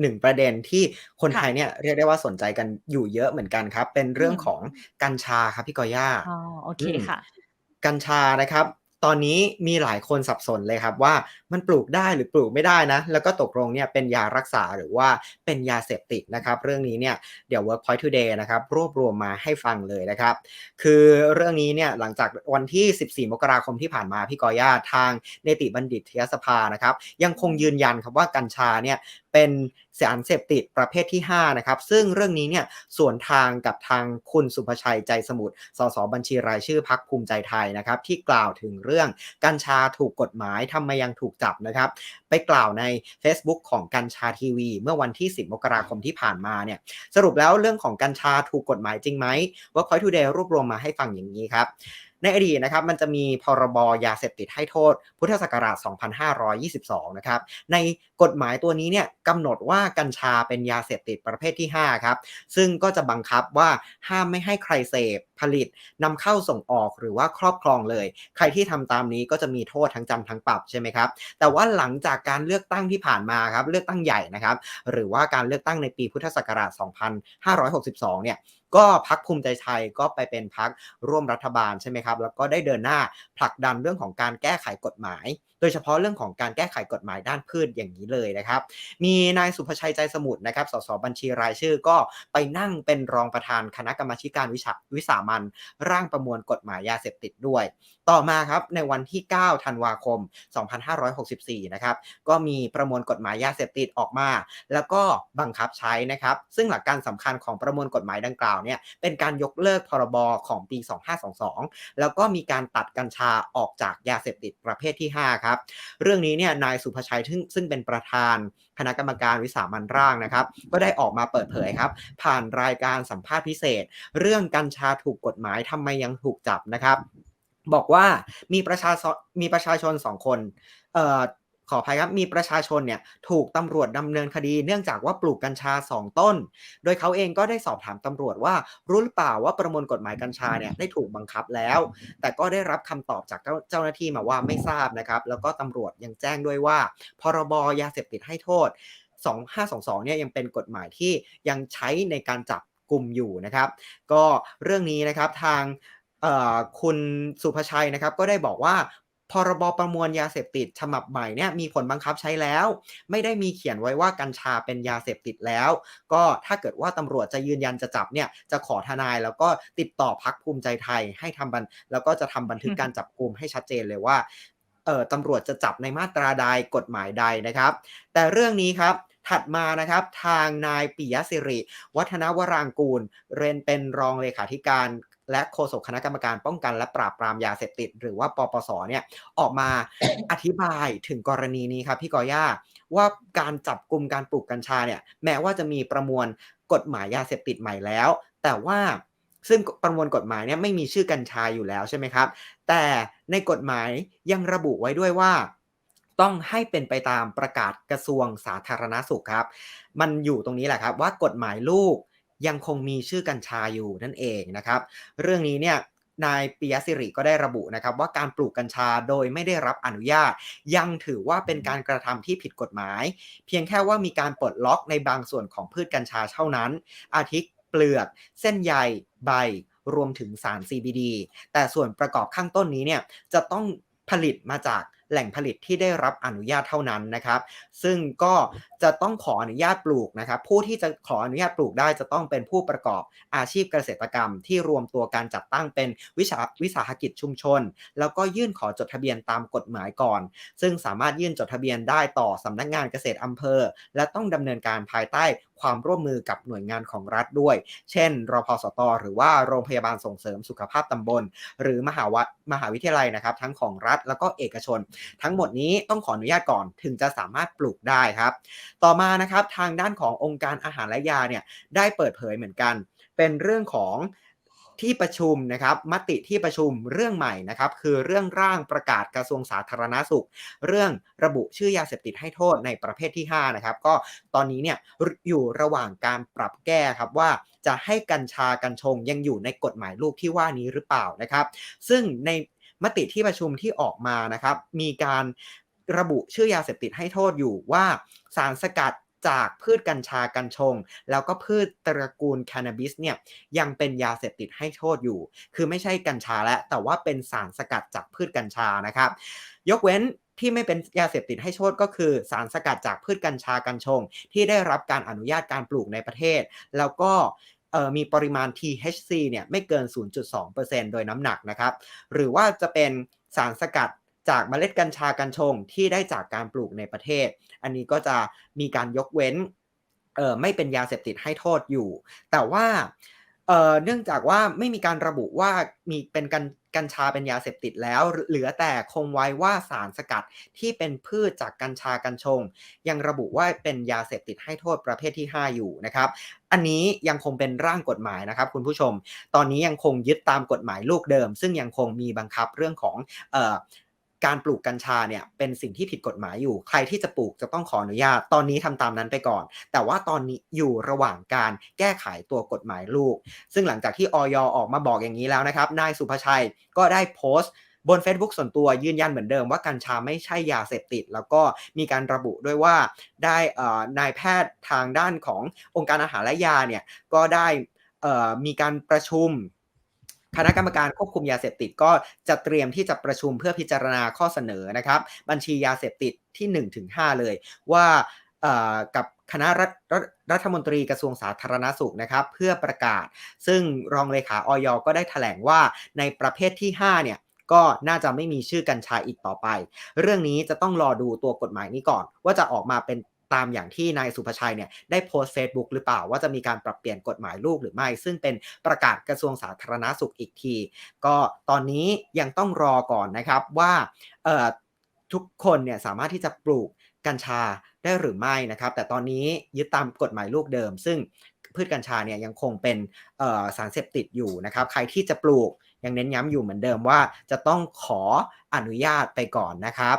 หนึ่งประเด็นที่คนคไท่ะยเนี่ยเรียกได้ว่าสนใจกันอยู่เยอะเหมือนกันครับ เป็นอเืรื่องขมองกัญชาครับพี่กอหญ้าอ๋อโอเคอืมค่ะ กัญชานะครับตอนนี้มีหลายคนสับสนเลยครับว่ามันปลูกได้หรือปลูกไม่ได้นะ แล้วก็ตกลงเนี่ยเป็นยารักษาหรือว่าเป็นยาเสพติดนะครับ เรื่องนี้เนี่ยเดี๋ยว Workpoint Today นะครับรวบรวมมาให้ฟังเลยนะครับ คือเรื่องนี้เนี่ยหลังจากวันที่ 14 มกราคมที่ผ่านมาพี่กอหญ้าทางเนติบัณฑิตยสภานะครับ ยังคงยืนยันครับว่ากัญชาเนี่ยเป็น สารเสพติดประเภทที่5นะครับซึ่งเรื่องนี้เนี่ยส่วนทางกับทางคุณสุภชัยใจสมุทรสสบัญชีรายชื่อพรรคภูมิใจไทยนะครับที่กล่าวถึงเรื่องกัญชาถูกกฎหมายทำไมยังถูกจับนะครับไปกล่าวในเฟซบุ๊กของกัญชาทีวี เมื่อวันที่ 10 มกราคมที่ผ่านมาเนี่ยสรุปแล้วเรื่องของกัญชาถูกกฎหมายจริงไหม Workpoint Today รวบรวมมาให้ฟังอย่างนี้ครับ ในอดีตนะครับมันจะมีพรบยาเสพติดให้โทษ พุทธศักราช 2522 นะครับ ในกฎหมายตัวนี้เนี่ยกำหนดว่ากัญชาเป็นยาเสพติดประเภทที่ 5 ครับ ซึ่งก็จะบังคับว่าห้ามไม่ให้ใครเสพผลิตนำเข้าส่งออกหรือว่าครอบครองเลย ใครที่ทำตามนี้ก็จะมีโทษทั้งจำทั้งปรับใช่ไหมครับแต่ว่าหลังจากการเลือกตั้งที่ผ่านมาครับเลือกตั้งใหญ่นะครับหรือว่าการเลือกตั้งในปีพุทธศักราช 2562 เนี่ยก็พรรคภูมิใจไทยก็ไปเป็นพรรคร่วมรัฐบาลใช่ไหมครับ แล้วก็ได้เดินหน้าผลักดันเรื่องของการแก้ไขกฎหมาย โดยเฉพาะเรื่องของการแก้ไขกฎหมายด้านพืชอย่างนี้เลยนะครับ มีนายสุภชัยใจสมุทรนะครับ สสบัญชีรายชื่อก็ไปนั่งเป็นรองประธานคณะกรรมาการวิชาวิสามัญร่างประมวลกฎหมายยาเสพติดด้วย ต่อมาครับในวันที่ 9 ธันวาคม 2564 นะครับก็มีประมวลกฎหมายยาเสพติดออกมา แล้วก็บังคับใช้นะครับ ซึ่งหลักการสำคัญของประมวลกฎหมายดังกล่าวเนี่ยเป็นการยกเลิกพรบของปี 2522 แล้วก็มีการตัดกัญชาออกจากยาเสพติดประเภทที่ 5 ครับ เรื่องนี้เนี่ยนายสุภชัยซึ่งซึ่งเป็นประธานคณะกรรมการวิสามัญร่างนะครับ ก็ได้ออกมาเปิดเผยครับ ผ่านรายการสัมภาษณ์พิเศษ เรื่องกัญชาถูกกฎหมายทำไมยังถูกจับนะครับ บอกว่ามีประชาซมีประชาชน2คนเอ่อ ขออภัยครับมีประชาชนเนี่ยถูกตำรวจดำเนินคดี เนื่องจากว่าปลูกกัญชา 2 ต้น โดยเขาเองก็ได้สอบถามตำรวจว่ารู้หรือเปล่าว่าประมวลกฎหมายกัญชาเนี่ยได้ถูกบังคับแล้ว แต่ก็ได้รับคำตอบจากเจ้าเจ้าหน้าที่มาว่าไม่ทราบนะครับ แล้วก็ตำรวจยังแจ้งด้วยว่า พรบยาเสพติดให้โทษ 2522เนี่ยยังเป็นกฎหมายที่ยังใช้ในการจับกลุ่มอยู่นะครับ ก็เรื่องนี้นะครับทางคุณสุภชัยนะครับก็ได้บอกว่า พรบประมวลยาเสพติดฉบับใหม่เนี่ยมีผลบังคับใช้แล้ว ไม่ได้มีเขียนไว้ว่ากัญชาเป็นยาเสพติดแล้ว ก็ถ้าเกิดว่าตำรวจจะยืนยันจะจับเนี่ยจะขอทนายแล้วก็ติดต่อพรรคภูมิใจไทยให้ทำบันแล้วก็จะทำบันทึกการจับกุมให้ชัดเจนเลยว่าเอ่อตำรวจจะจับในมาตราใดกฎหมายใดนะครับ แต่เรื่องนี้ครับถัดมานะครับทางนายปิยสิริ วัฒนวรางกูลเรนเป็นรองเลขาธิการ และโฆษกคณะกรรมการป้องกันและปราบปรามยาเสพติด หรือว่าปปส.เนี่ยออกมาอธิบายถึงกรณีนี้ครับพี่กอหญ้าว่าการจับกุมการปลูกกัญชาเนี่ยแม้ว่าจะมีประมวลกฎหมายยาเสพติดใหม่แล้ว แต่ว่าซึ่งกประมวลกฎหมายเนี่ยไม่มีชื่อกัญชาอยู่แล้วใช่ไหมครับ แต่ในกฎหมายยังระบุไว้ด้วยว่า ต้องให้เป็นไปตามประกาศกระทรวงสาธารณสุขครับ มันอยู่ตรงนี้แหละครับว่ากฎหมายลูก ยังคงมีชื่อกัญชาอยู่นั่นเองนะครับ เรื่องนี้เนี่ยนายปิยสิริก็ได้ระบุนะครับว่าการปลูกกัญชาโดยไม่ได้รับอนุญาต ยังถือว่าเป็นการกระทำที่ผิดกฎหมาย เพียงแค่ว่ามีการปลดล็อกในบางส่วนของพืชกัญชาเท่านั้น อาทิเปลือก เส้นใยใบรวมถึงสาร CBD แต่ส่วนประกอบข้างต้นนี้เนี่ยจะต้องผลิตมาจาก แหล่งผลิตที่ได้รับอนุญาตเท่านั้นนะครับ ซึ่งก็จะต้องขออนุญาตปลูกนะครับ ผู้ที่จะขออนุญาตปลูกได้จะต้องเป็นผู้ประกอบอาชีพเกษตรกรรม ที่รวมตัวกันจัดตั้งเป็นวิชาวิสาหกิจชุมชน แล้วก็ยื่นขอจดทะเบียนตามกฎหมายก่อน ซึ่งสามารถยื่นจดทะเบียนได้ต่อสำนักงานเกษตรอำเภอ และต้องดำเนินการภายใต้ความร่วมมือกับหน่วยงานของรัฐด้วย เช่น รพสต.หรือว่าโรงพยาบาลส่งเสริมสุขภาพตำบล หรือมหาวมหาวิทยาลัยนะครับ ทั้งของรัฐแล้วก็เอกชนทั้งหมดนี้ต้องขออนุญาตก่อนถึงจะสามารถปลูกได้ครับ ต่อมานะครับทางด้านขององค์การอาหารและยาเนี่ยได้เปิดเผยเหมือนกัน เป็นเรื่องของที่ประชุมนะครับมติที่ประชุมเรื่องใหม่นะครับคือเรื่องร่างประกาศกระทรวงสาธารณสุข เรื่องระบุชื่อยาเสพติดให้โทษในประเภทที่ 5 นะครับ ก็ตอนนี้เนี่ยอยู่ระหว่างการปรับแก้ครับว่าจะให้กัญชากัญชงยังอยู่ในกฎหมายลูกที่ว่านี้หรือเปล่านะครับ ซึ่งใน มติที่ประชุมที่ออกมานะครับมีการระบุชื่อยาเสพติดให้โทษอยู่ว่าสารสกัดจากพืชกัญชากัญชง แล้วก็พืชตระกูลแคนาบิสเนี่ยยังเป็นยาเสพติดให้โทษอยู่ คือไม่ใช่กัญชาแล้วแต่ว่าเป็นสารสกัดจากพืชกัญชานะครับ ยกเว้นที่ไม่เป็นยาเสพติดให้โทษก็คือ สารสกัดจากพืชกัญชากัญชง ที่ได้รับการอนุญาตการปลูกในประเทศ แล้วก็ มีปริมาณ THC เนี่ยไม่เกิน 0.2%โดยน้ำหนักนะครับ หรือว่าจะเป็นสารสกัดจากเมล็ดกัญชากัญชงที่ได้จากการปลูกในประเทศ อันนี้ก็จะมีการยกเว้นไม่เป็นยาเสพติดให้โทษอยู่ แต่ว่าเอ่อเนื่องจากว่าไม่มีการระบุว่ามีเป็นกัญ กัญชาเป็นยาเสพติดแล้ว เหลือแต่คงไว้ว่าสารสกัดที่เป็นพืชจากกัญชากัญชง ยังระบุว่าเป็นยาเสพติดให้โทษประเภทที่ 5 อยู่นะครับอันนี้ยังคงเป็นร่างกฎหมายนะครับคุณผู้ชม ตอนนี้ยังคงยึดตามกฎหมายลูกเดิม ซึ่งยังคงมีบังคับเรื่องของเอ่อ การปลูกกัญชาเนี่ยเป็นสิ่งที่ผิดกฎหมายอยู่ ใครที่จะปลูกจะต้องขออนุญาต ตอนนี้ทำตามนั้นไปก่อน แต่ว่าตอนนี้อยู่ระหว่างการแก้ไขตัวกฎหมายลูก ซึ่งหลังจากที่ออยออกมาบอกอย่างนี้แล้วนะครับ นายสุภชัยก็ได้โพสต์บน Facebook ส่วนตัวยืนยันเหมือนเดิมว่ากัญชาไม่ใช่ยาเสพติด แล้วก็มีการระบุด้วยว่าได้นายแพทย์ทางด้านขององค์การอาหารและยาเนี่ยก็ได้มีการประชุม คณะกรรมการควบคุมยาเสพติดก็จะเตรียมที่จะประชุมเพื่อพิจารณาข้อเสนอนะครับ บัญชียาเสพติดที่1-5 เลยว่าเอ่อกับคณะรัฐรัฐรัฐมนตรีกระทรวงสาธารณสุขนะครับ เพื่อประกาศ ซึ่งรองเลขาออยก็ได้แถลงว่าในประเภทที่ 5 เนี่ยก็น่าจะไม่มีชื่อกัญชาอีกต่อไป เรื่องนี้จะต้องรอดูตัวกฎหมายนี้ก่อน ว่าจะออกมาเป็น ตามอย่างที่นายสุภชัยเนี่ยได้โพสต์ Facebook หรือเปล่าว่าจะมีการปรับเปลี่ยนกฎหมายลูกหรือไม่ ซึ่งเป็นประกาศกระทรวงสาธารณาสุขอีกที ก็ตอนนี้ยังต้องรอก่อนนะครับว่าทุกคนเนี่ยสามารถที่จะปลูกกัญชาได้หรือไม่นะครับ แต่ตอนนี้ยึดตามกฎหมายลูกเดิม ซึ่งพืชกัญชาเนี่ยยังคงเป็นสารเสพติดอยู่นะครับ ใครที่จะปลูกยังเน้นย้ำอยู่เหมือนเดิมว่าจะต้องขออนุญาตไปก่อนนะครับ